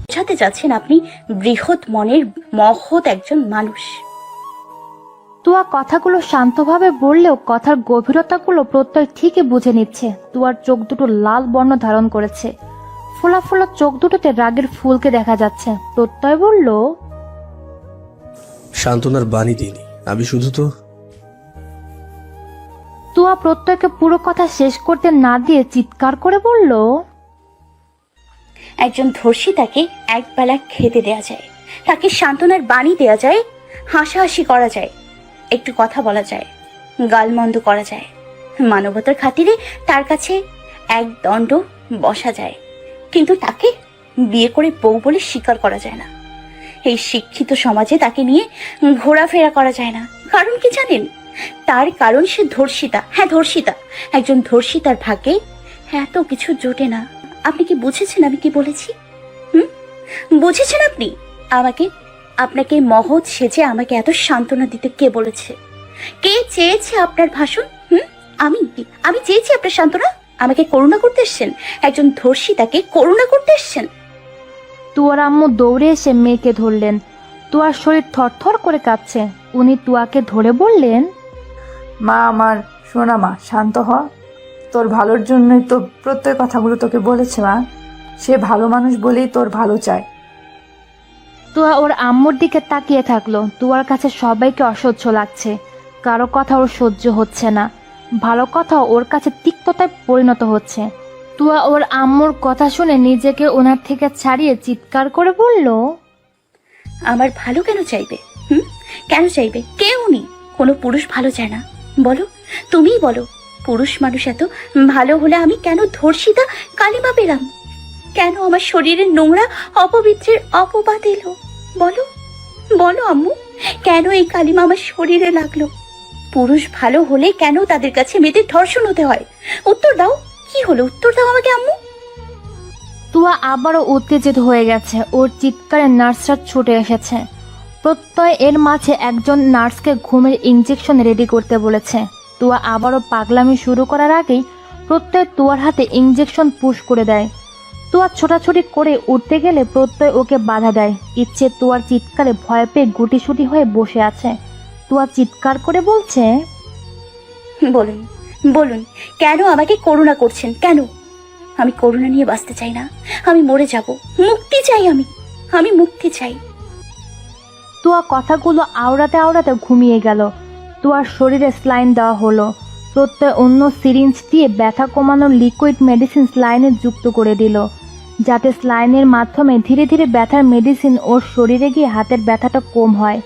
বোঝাতে চাচ্ছেন আপনি বৃহৎ মনের মহৎ একজন মানুষ। তুয়া কথাগুলো শান্তভাবে বললেও কথার গভীরতাগুলো প্রত্যয় ঠিকই বুঝে নিচ্ছে। তুয়ার চোখ দুটো লাল বর্ণ ধারণ করেছে। ফোলা ফোলা চোখ দুটোতে রাগের ফুলকে দেখা যাচ্ছে। প্রত্যয় বলল সান্ত্বনার বাণী দিইনি। আমি শুধু তো তুয়া প্রত্যয়কে পুরো কথা শেষ করতে না দিয়ে চিৎকার করে বলল, একজন ধর্ষিতাকে একবেলা খেতে দেয়া যায়। তাকে সান্ত্বনার বাণী দেয়া যায়, হাসাহাসি করা যায়, একটু কথা বলা যায় গালমন্দ করা যায়। মানবতার খাতিরে তার কাছে এক দণ্ড বসা যায়, কিন্তু তাকে বিয়ে করে বউ বলে স্বীকার করা যায় না। এই শিক্ষিত সমাজে তাকে নিয়ে ঘোরাফেরা করা যায় না। কারণ কি জানেন? তার কারণ সে ধর্ষিতা। হ্যাঁ ধর্ষিতা। একজন ধর্ষিতার ভাগ্যে এত কিছু জোটে না। আপনি কি বুঝেছেন আমি কি বলেছি? হুম? বুঝেছেন আপনি? আমাকে, আপনাকে মহৎ সেজে আমাকে এত সান্ত্বনা দিতে কে বলেছে? কে চেয়েছে আপনার ভাষণ? হুম? আমি আমি চেয়েছি আপনার সান্ত্বনা? আমাকে করুণা করতে এসছেন? একজন ধর্ষিতাকে করুণা করতে এসছেন? তুয়ার আম্মু দৌড়ে এসে মেয়েকে ধরলেন। তুয়ার শরীর থরথর করে কাঁপছে। উনি তুয়াকে ধরে বললেন মা আমার সোনা মা শান্ত হ। তোর ভালোর জন্যই তো প্রত্যেক কথাগুলো তোকে বলেছে মা। সে ভালো মানুষ বলেই তোর ভালো চায়। তুয়া ওর আম্মুর দিকে তাকিয়ে থাকল। তুয়ার কাছে সবাইকে অসহ্য লাগছে। কারও কথা ওর সহ্য হচ্ছে না। ভালো কথা ওর কাছে তিক্ততায় পরিণত হচ্ছে। তুয়া ওর আম্মুর কথা শুনে নিজেকে ওনার থেকে ছাড়িয়ে চিৎকার করে বলল আমার ভালো কেন চাইবে? হুম? কেন চাইবে? কে উনি কোনো পুরুষ ভালো চায় না। বলো, তুমিই বলো, পুরুষ মানুষ এত ভালো হলে আমি কেন ধর্ষিতা কালিমা পেলাম? কেন আমার শরীরের নোংরা অপবিত্রের অপবাদ এলো? বলো বলো আম্মু, কেন এই কালিমা আমার শরীরে লাগল? পুরুষ ভালো হলে কেন তাদের কাছে মেয়েদের ধর্ষণ হতে হয়? উত্তর দাও, কি হলো? উত্তর দাও আমাকে আম্মু। তুয়া আবারও উত্তেজিত হয়ে গেছে। ওর চিৎকারে নার্সরা ছুটে এসেছে। প্রত্যয় এর মাঝে একজন নার্সকে ঘুমের ইঞ্জেকশন রেডি করতে বলেছে। তুয়া আবারও পাগলামি শুরু করার আগেই প্রত্যয় তুয়ার হাতে ইঞ্জেকশন পুশ করে দেয়। তুয়া ছোটাছুটি করে উঠতে গেলে প্রত্যয় ওকে বাধা দেয়। ইচ্ছে তুয়ার চিৎকারে ভয় পেয়ে গুটিসুটি হয়ে বসে আছে। তুয়া চিৎকার করে বলছে, বলুন বলুন, কেন আমাকে করুণা করছেন? কেন? আমি করুণা নিয়ে বাঁচতে চাই না। আমি মরে যাব। মুক্তি চাই আমি। আমি মুক্তি চাই। তুয়া কথাগুলো আওড়াতে আওড়াতে ঘুমিয়ে গেল। তুয়ার শরীরে স্লাইন দেওয়া হলো। প্রত্যয় অন্য সিরিঞ্জ দিয়ে ব্যথা কমানোর লিকুইড মেডিসিন স্লাইনে যুক্ত করে দিল। যাতে স্লাইনের মাধ্যমে ধীরে ধীরে ব্যথার মেডিসিন ওর শরীরে গিয়ে হাতের ব্যথাটা কম হয়।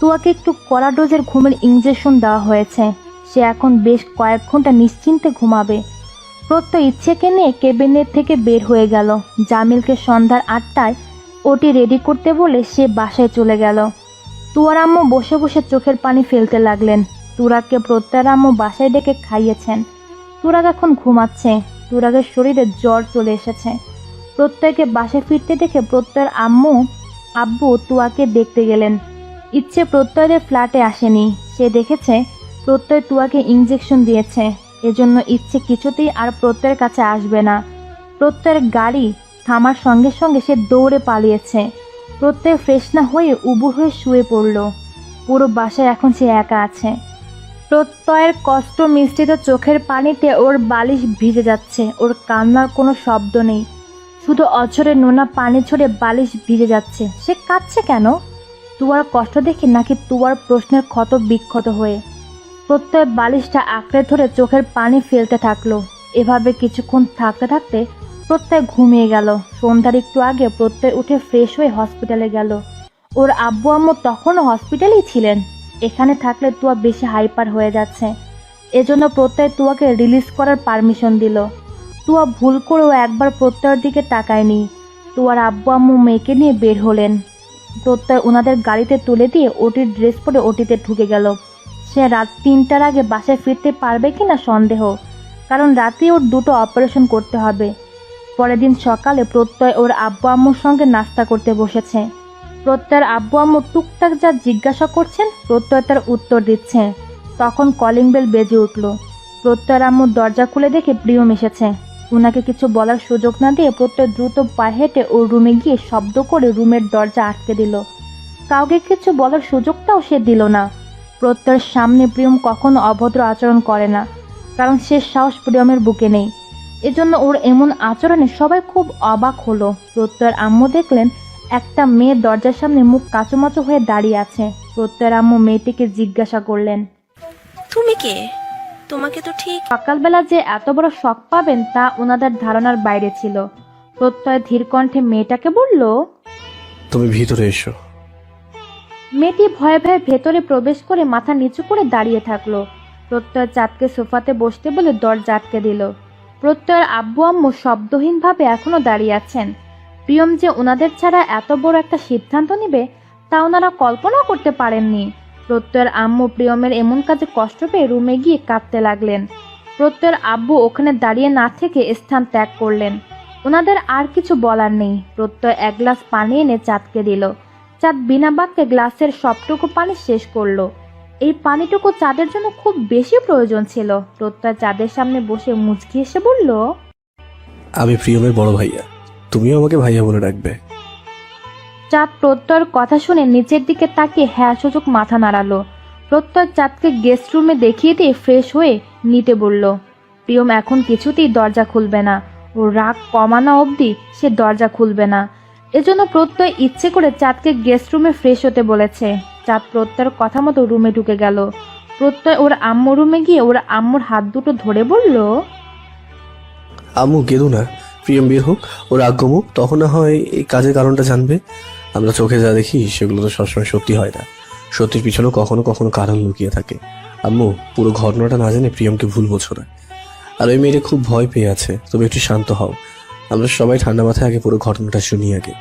তুয়াকে একটু কড়া ডোজের ঘুমের ইঞ্জেকশন দেওয়া হয়েছে। সে এখন বেশ কয়েক ঘণ্টা নিশ্চিন্তে ঘুমাবে। প্রত্যয় ইচ্ছেকে নিয়ে কেবিনেট থেকে বের হয়ে গেল। জামিলকে সন্ধ্যার আটটায় ওটি রেডি করতে বলে সে বাসায় চলে গেল। তুয়ার আম্মু বসে বসে চোখের পানি ফেলতে লাগলেন। তুরাগকে প্রত্যয়ের আম্মু বাসায় ডেকে খাইয়েছেন। তুরাগ এখন ঘুমাচ্ছে। তুরাগের শরীরে জ্বর চলে এসেছে। প্রত্যয়কে বাসায় ফিরতে দেখে প্রত্যয়ের আম্মু আব্বু তুয়াকে দেখতে গেলেন। ইচ্ছে প্রত্যয়ের ফ্ল্যাটে আসেনি। সে দেখেছে প্রত্যয় তুয়াকে ইঞ্জেকশন দিয়েছে। এজন্য ইচ্ছে কিছুতেই আর প্রত্যয়ের কাছে আসবে না। প্রত্যয়ের গাড়ি থামার সঙ্গে সঙ্গে সে দৌড়ে পালিয়েছে। প্রত্যয় ফ্রেশ না হয়ে উবু হয়ে শুয়ে পড়ল। পুরো বাসায় এখন সে একা আছে। প্রত্যয়ের কষ্ট মিশ্রিত চোখের পানিতে ওর বালিশ ভিজে যাচ্ছে। ওর কান্নার কোনো শব্দ নেই। শুধু অঝরে নোনা পানি ছড়ে বালিশ ভিজে যাচ্ছে। সে কাঁদছে কেন? তুয়ার কষ্ট দেখে নাকি তুয়ার প্রশ্নের ক্ষত বিক্ষত হয়ে। প্রত্যয় বালিশটা আঁকড়ে ধরে চোখের পানি ফেলতে থাকল। এভাবে কিছুক্ষণ থাকতে থাকতে প্রত্যয় ঘুমিয়ে গেল। সন্ধ্যার একটু আগে প্রত্যয় উঠে ফ্রেশ হয়ে হসপিটালে গেল। ওর আব্বু আম্মু তখনও হসপিটালেই ছিলেন। এখানে থাকলে তুয়া বেশি হাইপার হয়ে যাচ্ছে। এজন্য প্রত্যয় তুয়াকে রিলিজ করার পারমিশন দিল। তুয়া ভুল করেও একবার প্রত্যয়ের দিকে তাকায়নি। তুয়ার আব্বু আম্মু মেয়েকে নিয়ে বের হলেন। প্রত্যয় ওনাদের গাড়িতে তুলে দিয়ে ওটির ড্রেস পরে ওটিতে ঢুকে গেল। সে রাত তিনটার আগে বাসায় ফিরতে পারবে কিনা সন্দেহ। কারণ রাতে ওর দুটো অপারেশন করতে হবে। পরের দিন সকালে প্রত্যয় ওর আব্বু আম্মুর সঙ্গে নাস্তা করতে বসেছে। প্রত্যয়ের আব্বু আম্মু টুকটাক যা জিজ্ঞাসা করছেন, প্রত্যয় তার উত্তর দিচ্ছে। তখন কলিং বেল বেজে উঠল। প্রত্যয়ের আম্মু দরজা খুলে দেখে প্রিয়ম এসেছে। ওনাকে কিছু বলার সুযোগ না দিয়ে প্রত্যয় দ্রুত পায়ে হেঁটে ওর রুমে গিয়ে শব্দ করে রুমের দরজা আটকে দিল। কাউকে কিছু বলার সুযোগটাও সে দিল না। প্রত্যয়ের সামনে প্রিয়ম কখনো অভদ্র আচরণ করে না, কারণ সে সাহস প্রিয়মের বুকে নেই। এজন্য ওর এমন আচরণে সবাই খুব অবাক হলো। প্রত্যয়ের আম্মু দেখলেন একটা মেয়ে দরজার সামনে মুখ কাচুমাচু হয়ে দাঁড়িয়ে আছে। প্রত্যয়ের আম্মু মেয়েটিকে জিজ্ঞাসা করলেন তুমি কে? তোমাকে তো ঠিক সকালবেলা যে এত বড় শখ পাবেন তা ওনাদের ধারণার বাইরে ছিল। প্রত্যয় ধীর কণ্ঠে মেয়েটাকে বলল তুমি ভিতরে এসো। মেয়েটি ভয়ে ভয়ে ভেতরে প্রবেশ করে মাথা নিচু করে দাঁড়িয়ে থাকল। প্রত্যয় চাঁদকে সোফাতে বসতে বলে দরজা আটকে দিল। প্রত্যয়ের আব্বু আম্মু শব্দহীনভাবে এখনও দাঁড়িয়ে আছেন। প্রিয়ম যে ওনাদের ছাড়া এত বড় একটা সিদ্ধান্ত নেবে, তা ওনারা কল্পনা করতে পারেননি। প্রত্যয়ের আম্মু প্রিয়মের এমন কাজে কষ্ট পেয়ে রুমে গিয়ে কাঁদতে লাগলেন। প্রত্যয়ের আব্বু ওখানে দাঁড়িয়ে না থেকে স্থান ত্যাগ করলেন। ওনাদের আর কিছু বলার নেই। প্রত্যয় এক গ্লাস পানি এনে চাঁদকে দিল। চাঁদ বিনা বাক্যে গ্লাসের সবটুকু পানি শেষ করল। এই পানিটুকু চাঁদের জন্য খুব বেশি প্রয়োজন ছিল। প্রত্যয় চাঁদের সামনে বসে মুচকি এসে বলল আমি প্রিয়মের বড় ভাইয়া। তুমিও আমাকে ভাইয়া বলে ডাকবে। চাঁদ প্রত্যয়ের কথা শুনে নিচের দিকে তাকিয়ে হ্যাঁ সুযোগ মাথা নাড়ালো। প্রত্যয় চাঁদকে গেস্ট রুমে দেখিয়ে দিয়ে ফ্রেশ হয়ে নিতে বলল প্রিয়ম এখন কিছুতেই দরজা খুলবে না। ও রাগ কমানো অবধি সে দরজা খুলবে না। এজন্য প্রত্যয় ইচ্ছে করে চাঁদকে গেস্ট রুমে ফ্রেশ হতে বলেছে। চাঁদ প্রত্যয়ের কথা মতো রুমে ঢুকে গেল। প্রত্যয় ওর আম্মু রুমে গিয়ে ওর আম্মুর হাত দুটো ধরে বলল, আম্মু, কেঁদো না। প্রিয়ম, বের হোক। ওর আগ্রমুখ তখন না হয় এই কাজের কারণটা জানবে। আমরা চোখে যা দেখি, সেগুলো তো সবসময় সত্যি হয় না। সত্যির পিছনেও কখনো কখনো কারণ লুকিয়ে থাকে। আম্মু, পুরো ঘটনাটা না জেনে প্রিয়মকে ভুল বোঝো না। আর ওই মেয়েটা খুব ভয় পেয়ে আছে। তুমি একটু শান্ত হও। আমরা সবাই ঠান্ডা মাথায় আগে পুরো ঘটনাটা শুনি আগে।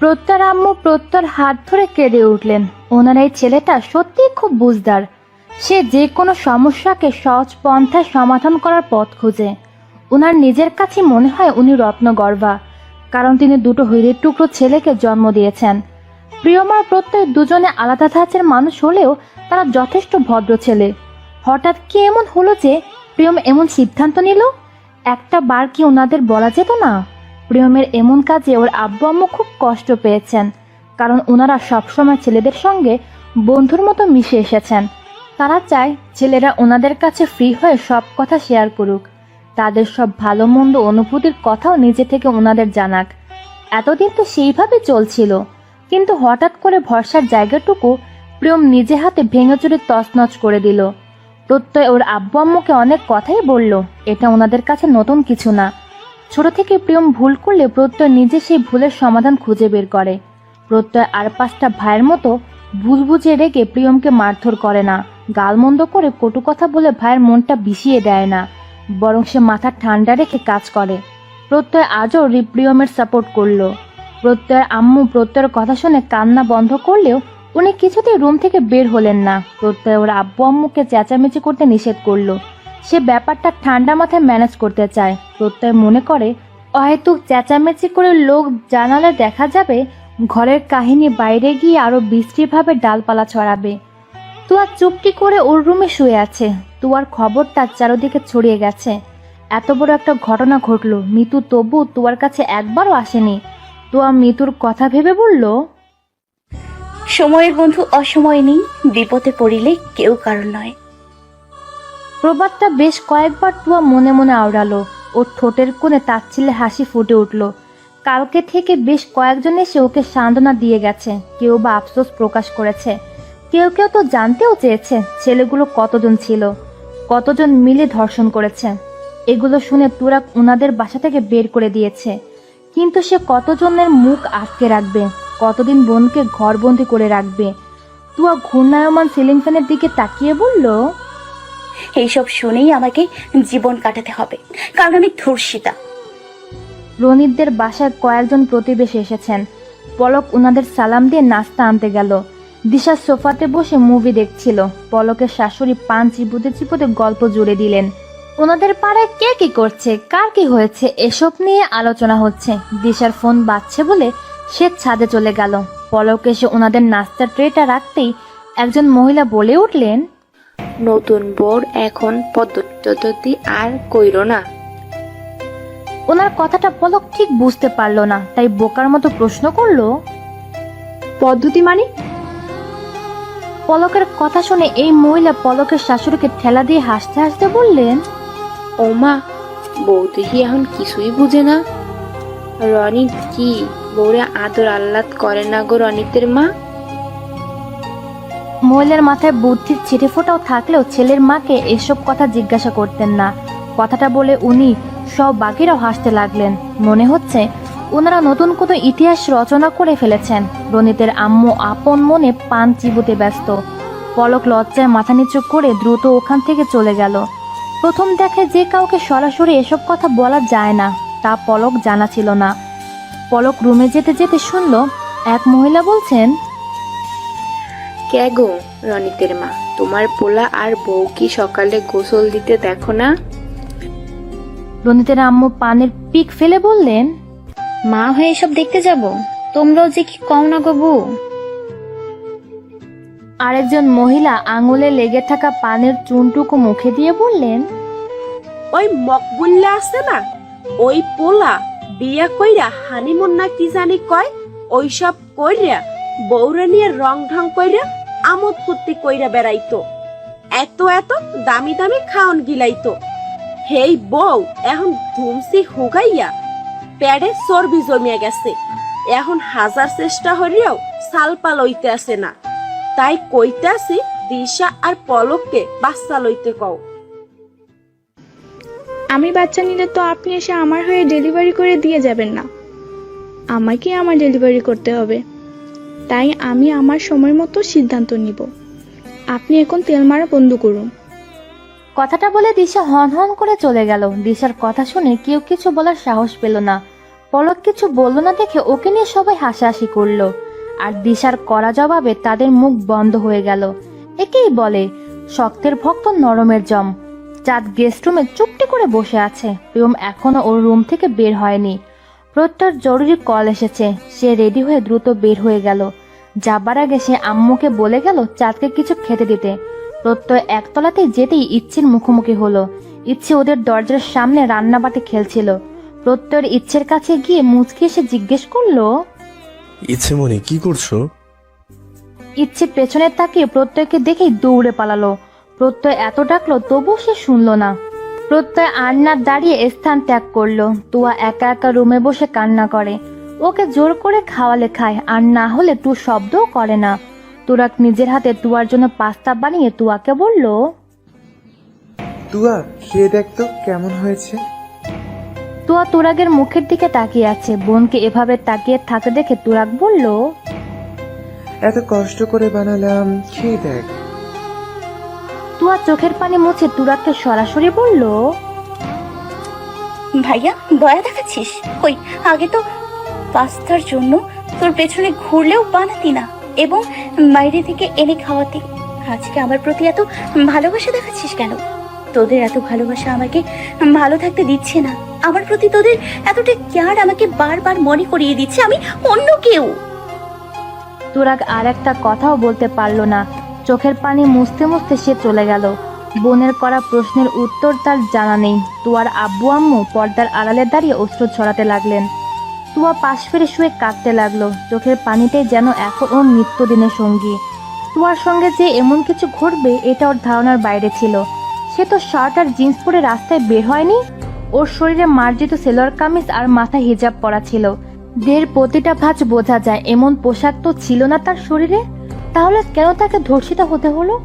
প্রত্যয় আম্মু প্রত্যয়ের হাত ধরে কেঁদে উঠলেন। ওনার এই ছেলেটা সত্যিই খুব বুঝদার। সে যে কোনো সমস্যাকে সহজ পন্থায় সমাধান করার পথ খুঁজে। ওনার নিজের কাছে মনে হয় উনি রত্নগর্ভা, কারণ তিনি দুটো হীরের টুকরো ছেলেকে জন্ম দিয়েছেন। প্রিয়মার প্রত্যয় দুজনে আলাদা ধাঁচের মানুষ হলেও তারা যথেষ্ট ভদ্র ছেলে। হঠাৎ কি এমন হলো যে প্রিয়ম এমন সিদ্ধান্ত নিল? একটা বার কি ওনাদের বলা যেত না? প্রিয়মের এমন কাজে ওর আব্বু আম্মু খুব কষ্ট পেয়েছেন, কারণ ওনারা সবসময় ছেলেদের সঙ্গে বন্ধুর মতো মিশে এসেছেন। তারা চায় ছেলেরা ওনাদের কাছে ফ্রি হয়ে সব কথা শেয়ার করুক। তাদের সব ভালো মন্দ অনুভূতির কথাও নিজে থেকে ওনাদের জানাক। এতদিন তো সেইভাবে চলছিল, কিন্তু হঠাৎ করে ভরসার জায়গাটুকু প্রিয়ম নিজে হাতে ভেঙে চুরে তছনছ করে দিল। প্রত্যয় ওর আব্বু আম্মুকে অনেক কথাই বলল, এটা ওনাদের কাছে নতুন কিছু না। ছোট থেকে প্রিয়ম ভুল করলে প্রত্যয় নিজে সেই ভুলের সমাধান খুঁজে বের করে। প্রত্যয় আর পাঁচটা ভাইয়ের মতো ভুল বুঝে রেখে প্রিয়মকে মারধর করে না। গালমন্দ করে কটু কথা বলে ভাইয়ের মনটা বিষিয়ে দেয় না, বরং সে মাথা ঠান্ডা রেখে কাজ করে। প্রত্যয় আজও প্রিয়মের সাপোর্ট করল। প্রত্যয়ের আম্মু প্রত্যয়ের কথা শুনে কান্না বন্ধ করলেও উনি কিছুতেই রুম থেকে বের হলেন না। প্রত্যয় ওর আব্বু আম্মুকে চেঁচামেচি করতে নিষেধ করল। সে ব্যাপারটা ঠান্ডা মাথায় ম্যানেজ করতে চায়। প্রত্যয় মনে করে হয়তো চেঁচামেচি করে লোক জানালে দেখা যাবে ঘরের কাহিনী বাইরে গিয়ে আরও বিশ্রীভাবে ডালপালা ছড়াবে। তুয়া চুপটি করে ওর রুমে শুয়ে আছে। তুয়ার খবরটা চারোদিকে ছড়িয়ে গেছে। এত বড় একটা ঘটনা ঘটলো। মিতু, তবু তুয়ার কাছে একবারও আসেনি। তুয়া মিতুর কথা ভেবে বলল, সময়ের বন্ধু অসময় নেই। বিপদে পড়িলে কেউ কারণ নয়। প্রবাদটা বেশ কয়েকবার তুয়া মনে মনে আওড়ালো ওর ঠোঁটের কোণে তার তাচ্ছিল্যে হাসি ফুটে উঠল। কালকে থেকে বেশ কয়েকজন এসে ওকে সান্ত্বনা দিয়ে গেছে, কেউ বা আফসোস প্রকাশ করেছে। কেউ কেউ তো জানতেও চেয়েছে ছেলেগুলো কতজন ছিল, কতজন মিলে ধর্ষণ করেছে। এগুলো শুনে তুরাক ওনাদের বাসা থেকে বের করে দিয়েছে। কিন্তু সে কতজনের মুখ আটকে রাখবে, কতদিন বোনকে ঘরবন্দি করে রাখবে? তুয়া ঘূর্ণায়মান সিলিং ফ্যানের দিকে তাকিয়ে বলল এইসব শুনেই আমাকে জীবন কাটাতে হবে। কারণ আমি ধর্ষিতা। রনিতদের বাসায় কয়েকজন প্রতিবেশী এসেছেন। পলক ওনাদের সালাম দিয়ে নাস্তা আনতে গেল। দিশা সোফাতে বসে মুভি দেখছিল। পলকের শাশুড়ি পান চিপুতে চিপুতে গল্প জুড়ে দিলেন। ওনাদের পাড়ায় কে কি করছে, কার কি হয়েছে, এসব নিয়ে আলোচনা হচ্ছে। দিশার ফোন বাজছে বলে সে ছাদে চলে গেল। পলক এসে ওনাদের নাস্তার ট্রেটা রাখতেই একজন মহিলা বলে উঠলেন নতুন বোর এখন পদ্ধতি আর কইরো না। ওনার কথাটা পলক ঠিক বুঝতে পারল না তাই বোকার মতো প্রশ্ন করল। পদ্ধতি মানে? পলকের কথা শুনে এই মহিলা পলকের শাশুড়িকে ঠেলা দিয়ে হাসতে হাসতে বললেন ও মা বউ দেখি এখন কিছুই বুঝে না? রনি কি বউরে আদর আহ্লাদ করে না গো রনিতের মা? মহিলার মাথায় বুদ্ধির ছিটে ফোটাও থাকলেও ছেলের মাকে এসব কথা জিজ্ঞাসা করতেন না। কথাটা বলে উনি সব বাকিরাও হাসতে লাগলেন। মনে হচ্ছে ওনারা নতুন কোনো ইতিহাস রচনা করে ফেলেছেন। রনিতের আম্মু আপন মনে পান চিবুতে ব্যস্ত। পলক লজ্জায় মাথা নিচু করে দ্রুত ওখান থেকে চলে গেল। প্রথম দেখে যে কাউকে সরাসরি এসব কথা বলা যায় না, তা পলক জানা ছিল না। পলক রুমে যেতে যেতে শুনল, এক মহিলা বলছেন কে গো রনিতের মা? তোমার পোলা আর বউ কি সকালে গোসল দিতে দেখো না? রনিতের আম্মু পানের পিক ফেলে বললেন মা হয়ে এসব দেখতে যাব? তোমরাও যে কি কম না গো বউ? আরেকজন মহিলা আঙুলে লেগে থাকা পানের চুনটুকু মুখে দিয়ে বললেন ওই মকবুল্লা আছে না? ওই পোলা বিয়া কইরা হানিমুন না কি জানি কয়? ওইসব কইরা বউরা নিয়ে রং ঢং কইরা আমোদ ফুর্তি কইরা বেড়াইতো। এত এত দামি দামি খাওন গিলাইতো। হেই বউ, এখন ধুমসি হুগাইয়া প্যাডে চর্বি জমিয়া গেছে। এখন হাজার চেষ্টা হইলেও সালপা লইতে আসে না। তাই কইতে আসি, দিশা আর পলককে বাচ্চা লইতে কও। আমি বাচ্চা নিলে তো আপনি এসে আমার হয়ে ডেলিভারি করে দিয়ে যাবেন না। আমাকে আমার ডেলিভারি করতে হবে। তাই আমি আমার সময় মতো সিদ্ধান্ত নিব। আপনি এখন তেল মারা বন্ধ করুন। কথাটা বলে দিশা হন হন করে চলে গেল। দিশার কথা শুনে কেউ কিছু বলার সাহস পেল না। পলক কিছু বলল না দেখে ওকে নিয়ে সবাই হাসাহাসি করল। আর দিশার করা জবাবে তাদের মুখ বন্ধ হয়ে গেল। একেই বলে, শক্তের ভক্ত নরমের জম। চাঁদ গেস্ট রুমে চুপটি করে বসে আছে। প্রিয়ম এখনও ওর রুম থেকে বের হয়নি। প্রত্যয়ের জরুরি কল এসেছে। সে রেডি হয়ে দ্রুত বের হয়ে গেল। যাবার আগে সে আম্মুকে বলে গেল চাঁদকে কিছু খেতে দিতে। প্রত্যয় একতলাতে যেতেই ইচ্ছের মুখোমুখি হলো। ইচ্ছে ওদের দরজার সামনে রান্নাবাটি খেলছিল। প্রত্যয়ের ইচ্ছের কাছে গিয়ে মুচকি এসে জিজ্ঞেস করল ইচ্ছে মনে কি করছ? ইচ্ছে পেছনে তাকিয়ে প্রত্যয়কে দেখেই দৌড়ে পালালো। প্রত্যয় এত ডাকলো তবুও সে শুনলো না। প্রত্যয় আন্নার দাঁড়িয়ে স্থান ত্যাগ করল। তুয়া একা একা রুমে বসে কান্না করে। ওকে জোর করে খাওয়ালে খায় আর না হলে টু শব্দও করে না। তুরাক নিজের হাতে তুয়ার জন্য পাস্তা বানিয়ে তুয়াকে বলল তুয়া খেয়ে দেখ তো কেমন হয়েছে। তুয়া তুরাগের মুখের দিকে তাকিয়ে আছে। বোনকে এভাবে তাকিয়ে থাকতে দেখে তুরাগ বলল এত কষ্ট করে বানালাম খেয়ে দেখ। তুয়া চোখের পানি মুছে তুরাগকে সরাসরি বলল ভাইয়া দয়া দেখাচ্ছিস? কই আগে তো পাস্তার জন্য তোর পেছনে ঘুরলেও বানাতি না এবং বাইরে থেকে এনে খাওয়াতি। আজকে আমার প্রতি এত ভালোবাসা দেখাচ্ছিস কেন? তোদের এত ভালোবাসা আমাকে ভালো থাকতে দিচ্ছে না। আমার প্রতি তোদের এতটা কেয়ার আমাকে বারবার মনে করিয়ে দিচ্ছে আমি অন্য কেউ। তুরাগ আর একটা কথাও বলতে পারল না। চোখের পানি মুছতে মুছতে সে চলে গেল। বোনের করা প্রশ্নের উত্তর তার জানা নেই। তুয়ার আব্বু আম্মু পর্দার আড়ালে দাঁড়িয়ে অস্ত্র ছড়াতে লাগলেন। তুয়া পাশ ফিরে শুয়ে কাঁদতে লাগল। চোখের পানিতে যেন এখন ওর নিত্যদিনের সঙ্গী। তুয়ার সঙ্গে যে এমন কিছু ঘটবে, এটা ওর ধারণার বাইরে ছিল। সে তো শার্ট আর জিন্স পরে রাস্তায় বের হয়নি? ওর শরীরে মার্জিত সেলোয়ার কামিজ আর মাথা হিজাব পরা ছিল। দেহের প্রতিটা ভাঁজ বোঝা যায়, এমন পোশাক তো ছিল না তার শরীরে। তাহলে কেন তাকে ধর্ষিত হতে হলো?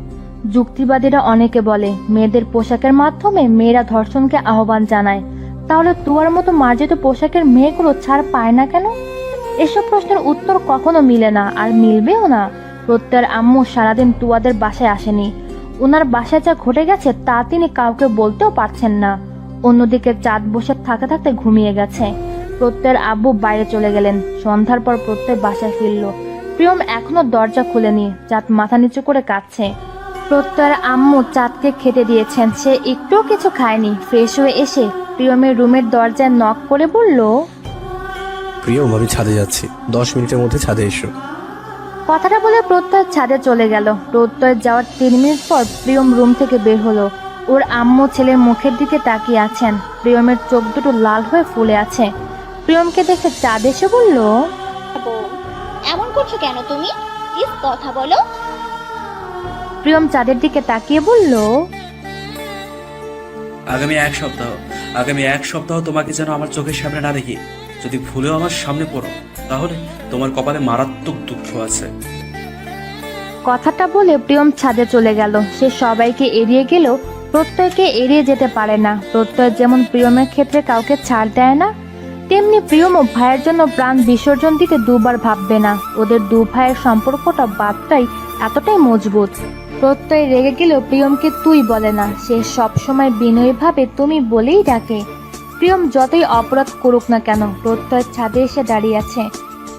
যুক্তিবাদীরা অনেকে বলে, মেয়েদের পোশাকের মাধ্যমে মেয়েরা ধর্ষণকে আহ্বান জানায়। তাহলে তুয়ার মতো মার্জিত পোশাকের মেয়েগুলো ছাড় পায় না কেন? এসব প্রশ্নের উত্তর কখনো মিলে না আর মিলবেও না। প্রত্যয়ের আম্মু সারাদিন তুয়াদের বাসায় আসেনি। ওনার বাসায় যা ঘটে গেছে তা তিনি কাউকে বলতেও পারছেন না। অন্যদিকে চাঁদ বসে থাকতে থাকতে ঘুমিয়ে গেছে। প্রত্যয়ের আব্বু বাইরে চলে গেলেন। সন্ধ্যার পর প্রত্যয় বাসায় ফিরল। প্রিয়ম এখনও দরজা খুলেনি চাঁদ মাথা নিচু করে কাঁদছে। প্রত্যয়ের আম্মু চাঁদকে খেতে দিয়েছেন সে একটুও কিছু খায়নি। ফ্রেশ হয়ে এসে প্রিয়মের রুমের দরজায় নক করে বলল প্রিয়ম আমি ছাদে যাচ্ছি। দশ মিনিটের মধ্যে ছাদে এসো। কথাটা বলে প্রত্যয় ছাদে চলে গেল। প্রত্যয় যাওয়ার তিন মিনিট পর প্রিয়ম রুম থেকে বের হলো। ওর আম্মু ছেলের মুখের দিকে তাকিয়ে আছেন। প্রিয়মের চোখ দুটো লাল হয়ে ফুলে আছে। প্রিয়মকে দেখে চাঁদ এসে বলল করছ কেন তুমি? প্লিজ কথা বলো। প্রিয়ম চাঁদের দিকে তাকিয়ে বলল আগামী এক সপ্তাহ আগামী এক সপ্তাহ তোমাকে যেন আমার চোখের সামনে না দেখি। যদি ভুলেও আমার সামনে পড়ো তাহলে তোমার কপালে মারাত্মক দুঃখ আছে। কথাটা বলে প্রিয়ম ছাদে চলে গেল। সে সবাইকে এড়িয়ে গেলেও প্রত্যয়কে এড়িয়ে যেতে পারে না। প্রত্যয় যেমন প্রিয়মের ক্ষেত্রে কাউকে ছাড় দেয় না তেমনি প্রিয়মও ভাইয়ের জন্য প্রাণ বিসর্জন দিতে দুবার ভাববে না। ওদের দু ভাইয়ের সম্পর্কটা বাদটাই এতটাই মজবুত। প্রত্যয় রেগে গেলেও প্রিয়মকে তুই বলে না। সে সবসময় বিনয়ী ভাবে তুমি বলেই ডাকে। প্রিয়ম যতই অপরাধ করুক না কেন প্রত্যয় ছাদে এসে দাঁড়িয়ে আছে।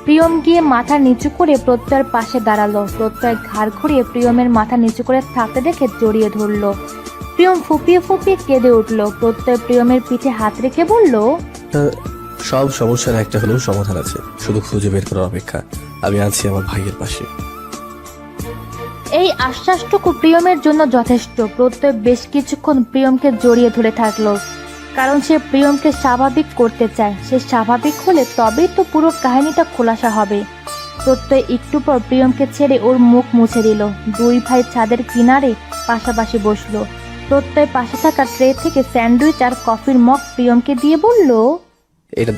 প্রিয়ম গিয়ে মাথা নিচু করে প্রত্যয়ের পাশে দাঁড়াল। প্রত্যয় ঘাড় ঘুরিয়ে প্রিয়মের মাথা নিচু করে থাকতে দেখে জড়িয়ে ধরলো। প্রিয়ম ফুপিয়ে ফুপিয়ে কেঁদে উঠল। প্রত্যয় প্রিয়মের পিঠে হাত রেখে বলল সব সমস্যার একটা হলেও সমাধান আছে। শুধু খুঁজে বের করার অপেক্ষা। আমি আছি আমার ভাইয়ের পাশে। এই আশ্বাসটুকু প্রিয়মের জন্য যথেষ্ট। প্রত্যয় বেশ কিছুক্ষণ প্রিয়মকে জড়িয়ে ধরে থাকল। কারণ সে প্রিয়মকে স্বাভাবিক করতে চায়। সে স্বাভাবিক হলে তবেই তো পুরো কাহিনীটা খোলাসা হবে। প্রত্যয় একটু পর প্রিয়মকে ছেড়ে ওর মুখ মুছে দিল। দুই ভাই ছাদের কিনারে পাশাপাশি বসল। প্রত্যয় পাশে থাকা ট্রে থেকে স্যান্ডউইচ আর কফির মগ প্রিয়মকে দিয়ে বলল এটা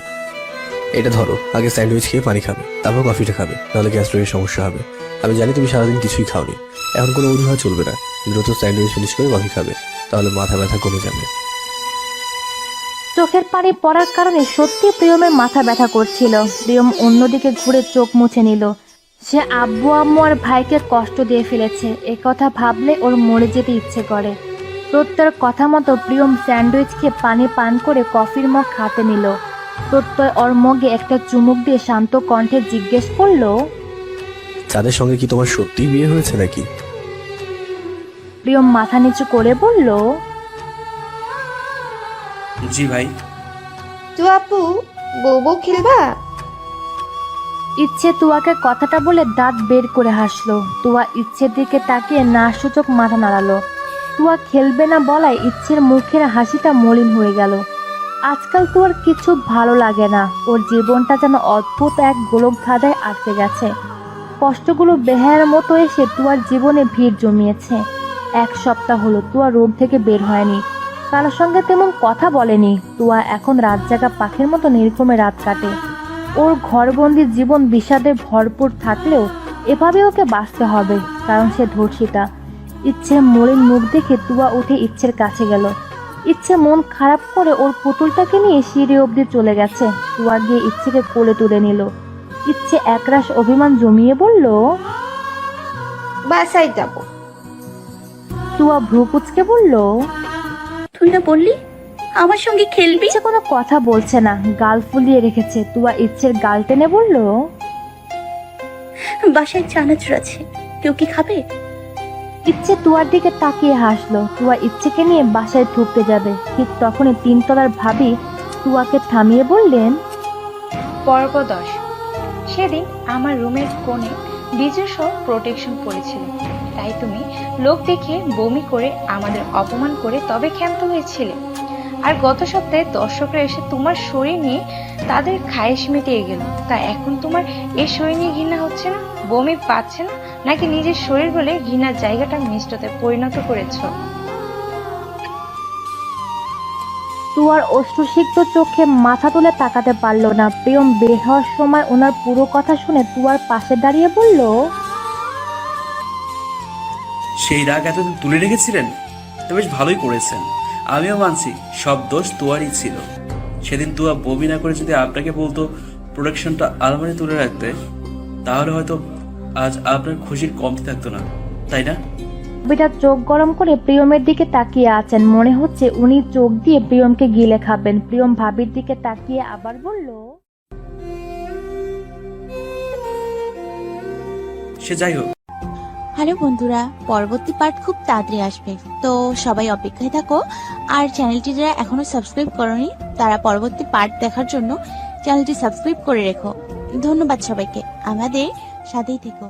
এটা ধরো, আগে স্যান্ডউইচ খেয়ে পানি খাবে, তারপর কফিটা খাবে, নাহলে গ্যাস্ট্রিকের সমস্যা হবে। আমি জানি তুমি সারাদিন কিছুই খাওনি। এখন কোনো অজুহাত চলবে না। দ্রুত স্যান্ডউইচ ফিনিশ করে কফি খাবে, তাহলে মাথা ব্যথা কমে যাবে। চোখের পানি পড়ার কারণে সত্যি প্রিয়মের মাথা ব্যথা করছিল। প্রিয়ম অন্যদিকে ঘুরে চোখ মুছে নিল। সে আব্বু, আম্মু আর ভাইকে কষ্ট দিয়ে ফেলেছে। এ কথা ভাবলে ওর মরে যেতে ইচ্ছে করে। প্রত্যয়ের কথা মতো প্রিয়ম স্যান্ডউইচ খেয়ে পানি পান করে কফির মগ খাতে নিল। প্রত্যয় ওর মগে একটা চুমুক দিয়ে শান্ত কণ্ঠে জিজ্ঞেস করল চাঁদের সঙ্গে কি তোমার সত্যিই বিয়ে হয়েছে নাকি? প্রিয়ম মাথা নিচু করে বলল জি ভাই। তো আপু বউ খেলবা? ইচ্ছে তুয়াকে কথাটা বলে দাঁত বের করে হাসলো। তুয়া ইচ্ছের দিকে তাকিয়ে না সূচক মাথা নাড়ালো। তুয়া খেলবে না বলায় ইচ্ছের মুখের হাসিটা মলিন হয়ে গেল। আজকাল তুয়ার কিছু ভালো লাগে না। ওর জীবনটা যেন অদ্ভুত এক গোলক ধাঁধায় আটকে গেছে। কষ্টগুলো বেহার মতো এসে তুয়ার জীবনে ভিড় জমিয়েছে। এক সপ্তাহ হলো তুয়া রোগ থেকে বের হয়নি। কারোর সঙ্গে তেমন কথা বলেনি। তুয়া এখন রাত জাগা পাখির মতো নির্ঘুমে রাত কাটে। ওর ঘরবন্দি জীবন বিষাদে ভরপুর থাকলেও এভাবে ওকে বাঁচতে হবে, কারণ সে ধর্ষিতা। ইচ্ছে মলিন মুখ দেখে তুয়া উঠে ইচ্ছের কাছে গেল। ইচ্ছে মন খারাপ করে ওর পুতুলটাকে নিয়ে সিঁড়ি অবধি চলে গেছে। তুয়া গিয়ে ইচ্ছেকে কোলে তুলে নিল। ইচ্ছে একরাশ অভিমান জমিয়ে বলল বাসায় যাব। তুয়া ভ্রু কুচকে বলল তুই না বললি আমার সঙ্গে খেলবি? ইচ্ছে কোনো কথা বলছে না গাল ফুলিয়ে রেখেছে। তুয়া ইচ্ছের গাল টেনে বলল বাসায় চানাচুর আছে। কেউ কি খাবে? ইচ্ছে তুয়ার দিকে তাকিয়ে হাসলো। তুয়া ইচ্ছেকে নিয়ে বাসায় ঢুকতে যাবে। ঠিক তখনই তিনতলার ভাবি তুয়াকে থামিয়ে বললেন পর্ব দশ সেদিন আমার রুমের কোণে নিজস্ব প্রোটেকশন পড়েছিল। তাই তুমি লোক দেখে বমি করে আমাদের অপমান করে তবে ক্ষান্ত হয়েছিলে। আর গত সপ্তাহে দর্শকরা এসে তোমার শরীর নিয়ে তাদের খায়েশ মিটিয়ে গেল। তা এখন তোমার এ শরীর নিয়ে ঘৃণা হচ্ছে না? বমি পাচ্ছে না? নাকি নিজের শরীর বলে ঘৃণার জায়গাটা মিষ্টতে পরিণত করেছ? তুয়ার অশ্রুসিক্ত চোখে মাথা তুলে তাকাতে পারল না। প্রিয়ম বের হওয়ার সময় ওনার পুরো কথা শুনে তুয়ার পাশে দাঁড়িয়ে বলল সেই রাগ এতদিন তুলে রেখেছিলেন? তো বেশ ভালোই করেছেন। আমিও মানছি সব দোষ তোয়ারই ছিল। সেদিন তুয়া বমি না করে যদি আপনাকে বলতো প্রোডাকশনটা আলমারি তুলে রাখতে তাহলে হয়তো আজ আপনার খুশির কমতি থাকতো না তাই না? বিটা চোখ গরম করে প্রিয়মের দিকে তাকিয়ে আছেন। মনে হচ্ছে উনি চোখ দিয়ে প্রিয়মকে গিলে খাবেন। প্রিয়ম ভাবির দিকে তাকিয়ে আবার বলল সে যাই হোক। হ্যালো বন্ধুরা পরবর্তী পার্ট খুব তাড়াতাড়ি আসবে। তো সবাই অপেক্ষায় থাকো। আর চ্যানেলটি যারা এখনও সাবস্ক্রাইব করনি তারা পরবর্তী পার্ট দেখার জন্য চ্যানেলটি সাবস্ক্রাইব করে রেখো। ধন্যবাদ সবাইকে। আমাদের সাথেই থেকো।